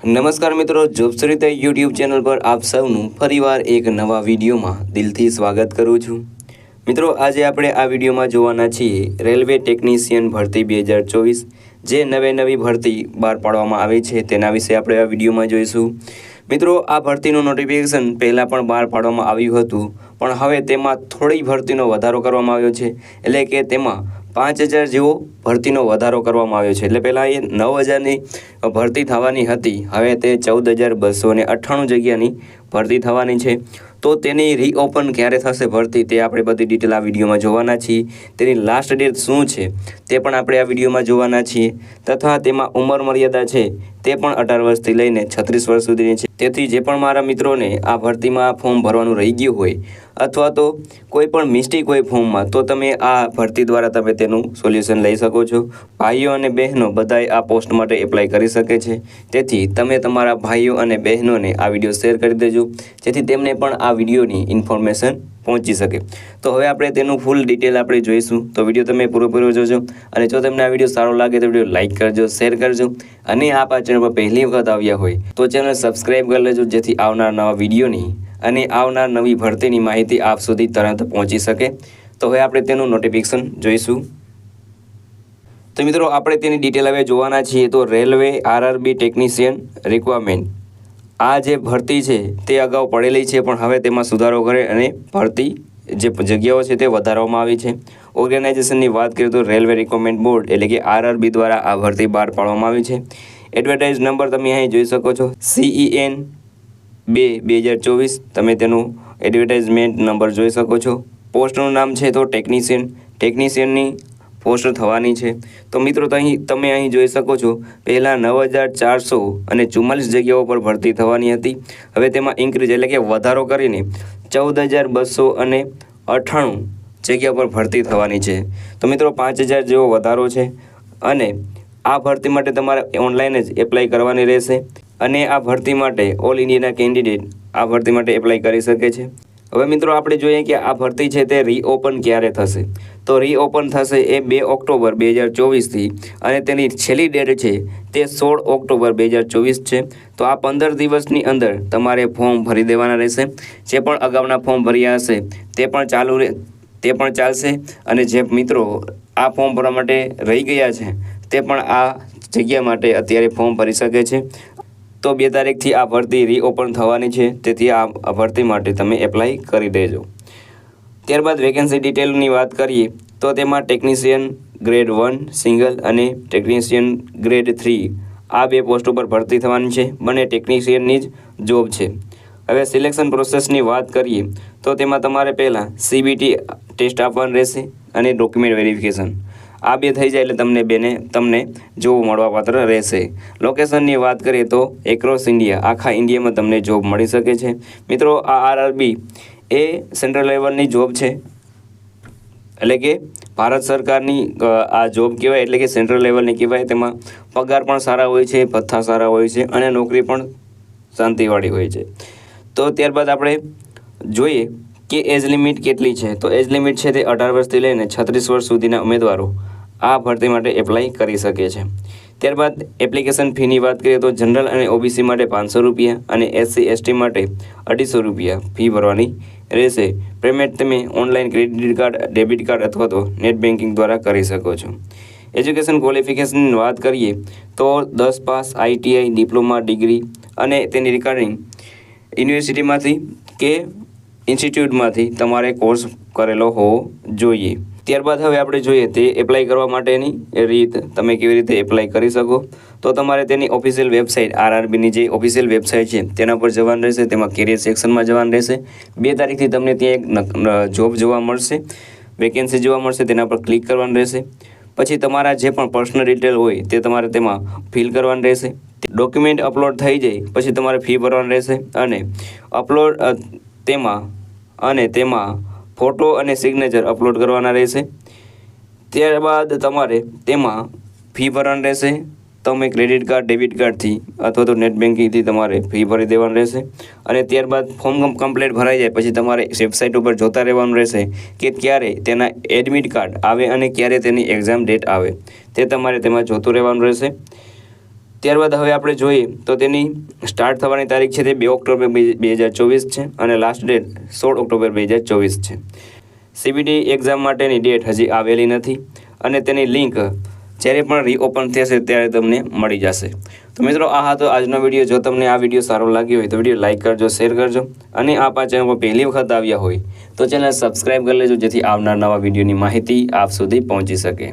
નમસ્કાર મિત્રો, જોબસરિતા YouTube channel પર આપ સૌનું ફરીવાર એક નવા વિડીયોમાં દિલથી સ્વાગત કરું છું. મિત્રો, આજે આપણે આ વિડીયોમાં જોવાના છીએ રેલવે ટેકનિશિયન ભરતી બે હજાર ચોવીસ. જે નવે નવી ભરતી બહાર પાડવામાં આવી છે તેના વિશે આપણે આ વિડીયોમાં જોઈશું. મિત્રો, આ ભરતીનું નોટિફિકેશન પહેલાં પણ બહાર પાડવામાં આવ્યું હતું, પણ હવે તેમાં થોડી ભરતીનો વધારો કરવામાં આવ્યો છે, એટલે કે તેમાં પાંચ હજાર જેવો ભરતીનો વધારો કરવામાં આવ્યો છે. એટલે પહેલાં એ નવ હજારની ભરતી થવાની હતી. હવે તે ચૌદ હજાર બસો અઠ્ઠાણું જગ્યાની ભરતી થવાની છે. તો તેની રીઓપન ક્યારે થશે ભરતી તે આપણે બધી ડિટેલ આ વિડીયોમાં જોવાના છીએ. તેની લાસ્ટ ડેટ શું છે તે પણ આપણે આ વિડીયોમાં જોવાના છીએ. તથા તેમાં ઉંમર મર્યાદા છે તે પણ અઢાર વર્ષથી લઈને છત્રીસ વર્ષ સુધીની છે. તેથી જે પણ મારા મિત્રોને આ ભરતીમાં ફોર્મ ભરવાનું રહી ગયું હોય અથવા તો કોઈ પણ મિસ્ટેક હોય ફોર્મમાં તો તમે આ ભરતી દ્વારા તમે તેનું સોલ્યુશન લઈ શકો છો. ભાઈઓ અને બહેનો બધાએ આ પોસ્ટ માટે એપ્લાય કરી શકે છે. તેથી તમે તમારા ભાઈઓ અને બહેનોને આ વીડિયો શેર કરી દેજો. જેથી તેમને પણ આ વિડીયોની ઇન્ફોર્મેશન પહોંચી શકે. તો હવે આપણે તેનું ફૂલ ડિટેલ આપણે જોઈશું. તો વીડિયો તમે પૂરેપૂરો જોજો. અને જો તમને આ વીડિયો સારો લાગે તો વીડિયો લાઇક કરજો શેર કરજો. અને આપ આ ચેનલ પર પહેલી વખત આવ્યા હોય, તો ચેનલ સબસ્ક્રાઈબ કરી લેજો, જેથી આવનાર નવા વિડીયોની અને આવનાર નવી ભરતીની માહિતી આપ સુધી તરત પહોંચી શકે. તો હવે આપણે તેનું નોટિફિકેશન જોઈશું. તો મિત્રો, આપણે તેની ડિટેલ હવે જોવાના છીએ. તો રેલવે આરઆરબી ટેકનિશિયન રિક્વાયરમેન્ટ આ જે ભરતી છે, તે અગાઉ પડેલી છે, પણ હવે તેમાં સુધારો કરે અને ભરતી જે જગ્યાઓ છે, તે વધારવામાં આવી છે. ઓર્ગેનાઇઝેશનની વાત કરીએ તો રેલવે રિક્વાયરમેન્ટ બોર્ડ એટલે કે આરઆરબી દ્વારા આ ભરતી બહાર પાડવામાં આવી છે. એડવર્ટાઇઝ નંબર તમે અહીં જોઈ શકો છો. સીઈએન બે બે હજાર ચોવીસ, તમે તેનું એડવર્ટાઇઝમેન્ટ નંબર જોઈ શકો છો. પોસ્ટનું નામ છે તો ટેકનિશિયન ટેકનિશિયનની પોસ્ટ થવાની છે. તો મિત્રો અહીં તમે અહીં જોઈ શકો છો, પહેલાં નવ હજાર ચારસો અને ચુમ્માલીસ જગ્યાઓ પર ભરતી થવાની હતી. હવે તેમાં ઇન્ક્રીઝ એટલે કે વધારો કરીને ચૌદ હજાર બસો અને અઠ્ઠાણું જગ્યા પર ભરતી થવાની છે. તો મિત્રો, પાંચ હજાર જેવો વધારો છે અને આ ભરતી માટે તમારે ઓનલાઈન જ એપ્લાય કરવાની રહેશે અને આ ભરતી માટે ઓલ ઇન્ડિયાના કેન્ડિડેટ આ ભરતી માટે એપ્લાય કરી શકે છે. હવે મિત્રો, આપણે જોઈએ કે આ ભરતી છે તે રીઓપન ક્યારે થશે? તો રીઓપન થશે એ બે ઓક્ટોબર બે હજાર ચોવીસથી. અને તેની છેલ્લી ડેટ છે તે સોળ ઓક્ટોબર બે હજાર ચોવીસ છે. તો આ પંદર દિવસની અંદર તમારે ફોર્મ ભરી દેવાના રહેશે. જે પણ અગાઉના ફોર્મ ભર્યા હશે તે પણ ચાલુ રહે તે પણ ચાલશે. અને જે મિત્રો આ ફોર્મ ભરવા માટે રહી ગયા છે તે પણ આ જગ્યા માટે અત્યારે ફોર્મ ભરી શકે છે. તો બે તારીખથી આ ભરતી રીઓપન થવાની છે. તેથી આ ભરતી માટે તમે એપ્લાય કરી દેજો. ત્યારબાદ વેકેન્સી ડિટેલની વાત કરીએ, તો તેમાં ટેકનિશિયન ગ્રેડ વન સિંગલ અને ટેકનિશિયન ગ્રેડ થ્રી આ બે પોસ્ટ ઉપર ભરતી થવાની છે. બંને ટેકનિશિયનની જ જોબ છે. હવે સિલેક્શન પ્રોસેસની વાત કરીએ, તો તેમાં તમારે પહેલાં સીબીટી ટેસ્ટ આપવાનું રહેશે અને ડોક્યુમેન્ટ વેરિફિકેશન આ બે થઈ જાય એટલે તમને બેને તમને જોબ મળવાપાત્ર રહેશે. લોકેશનની વાત કરીએ તો એક્રોસ ઇન્ડિયા આખા ઇન્ડિયામાં તમને જોબ મળી શકે છે. મિત્રો, આ આરઆરબી એ સેન્ટ્રલ લેવલની જોબ છે. એટલે કે ભારત સરકારની આ જોબ કહેવાય એટલે કે સેન્ટ્રલ લેવલની કહેવાય. તેમાં પગાર પણ સારા હોય છે, ભથ્થા સારા હોય છે અને નોકરી પણ શાંતિવાળી હોય છે. તો ત્યારબાદ આપણે જોઈએ કે એજ લિમિટ કેટલી છે. તો એજ લિમિટ છે તે અઢાર વર્ષથી લઈને છત્રીસ વર્ષ સુધીના ઉમેદવારો આ ભરતી માટે એપ્લાય કરી શકે છે. ત્યારબાદ એપ્લિકેશન ફીની વાત કરીએ તો જનરલ અને ઓબીસી માટે પાંચસો રૂપિયા અને એસસી એસટી માટે અઢીસો રૂપિયા ફી ભરવાની રહેશે. પેમેન્ટ તમે online credit card debit card અથવા તો નેટ બેન્કિંગ દ્વારા કરી શકો છો. એજ્યુકેશન ક્વોલિફિકેશનની વાત કરીએ તો દસ પાસ આઈટીઆઈ ડિપ્લોમા ડિગ્રી અને તેની રિગાર્ડિંગ યુનિવર્સિટીમાંથી કે ઇન્સ્ટિટ્યૂટમાંથી તમારે કોર્સ કરેલો હોવો જોઈએ. ત્યારબાદ હવે આપણે જોઈએ તે એપ્લાય કરવા માટેની રીત, તમે કેવી રીતે એપ્લાય કરી શકો. તો તમારે તેની ઓફિશિયલ વેબસાઇટ આરઆરબીની જે ઓફિશિયલ વેબસાઇટ છે, તેના પર જવાનું રહેશે, તેમાં કેરિયર સેક્શનમાં જવાનું રહેશે. બે તારીખથી તમને ત્યાં એક જોબ જોવા મળશે. વેકેન્સી જોવા મળશે, તેના પર ક્લિક કરવાનું રહેશે. પછી તમારા જે પણ પર્સનલ ડિટેલ હોય, તે તમારે તેમાં ફિલ કરવાનું રહેશે. ડોક્યુમેન્ટ અપલોડ થઈ જાય, પછી તમારે ફી ભરવાની રહેશે. અને અપલોડ તેમાં, અને તેમાં ફોટો અને સિગ્નેચર અપલોડ કરવાના રહેશે. ત્યારબાદ તમારે તેમાં ફી ભરવાની રહેશે. તમે ક્રેડિટ કાર્ડ ડેબિટ કાર્ડથી અથવા તો નેટ બેન્કિંગથી તમારે ફી ભરી દેવાનું રહેશે. અને ત્યારબાદ ફોર્મ કમ્પ્લીટ ભરાઈ જાય પછી તમારે વેબસાઇટ ઉપર જોતા રહેવાનું રહેશે કે ક્યારે તેના એડમિટ કાર્ડ આવે અને ક્યારે તેની એક્ઝામ ડેટ આવે. તે તમારે તેમાં જોતું રહેવાનું રહેશે. ત્યારબાદ હવે આપણે જોઈએ તો તેની સ્ટાર્ટ થવાની તારીખ છે તે બે ઓક્ટોબર બે હજાર ચોવીસ છે અને લાસ્ટ ડેટ સોળ ઓક્ટોબર બે હજાર ચોવીસ છે. સીબીટી એક્ઝામ માટેની ડેટ હજી આવેલી નથી અને તેની લિંક જ્યારે પણ રીઓપન થશે ત્યારે તમને મળી જશે. તો મિત્રો, આ હતો આજનો વીડિયો. જો તમને આ વીડિયો સારો લાગ્યો હોય તો વીડિયો લાઇક કરજો શેર કરજો અને આપ આ ચેનલ પર પહેલી વખત આવ્યા હોય તો ચેનલ સબસ્ક્રાઈબ કરી લેજો જેથી આવનાર નવા વિડીયોની માહિતી આપ સુધી પહોંચી શકે.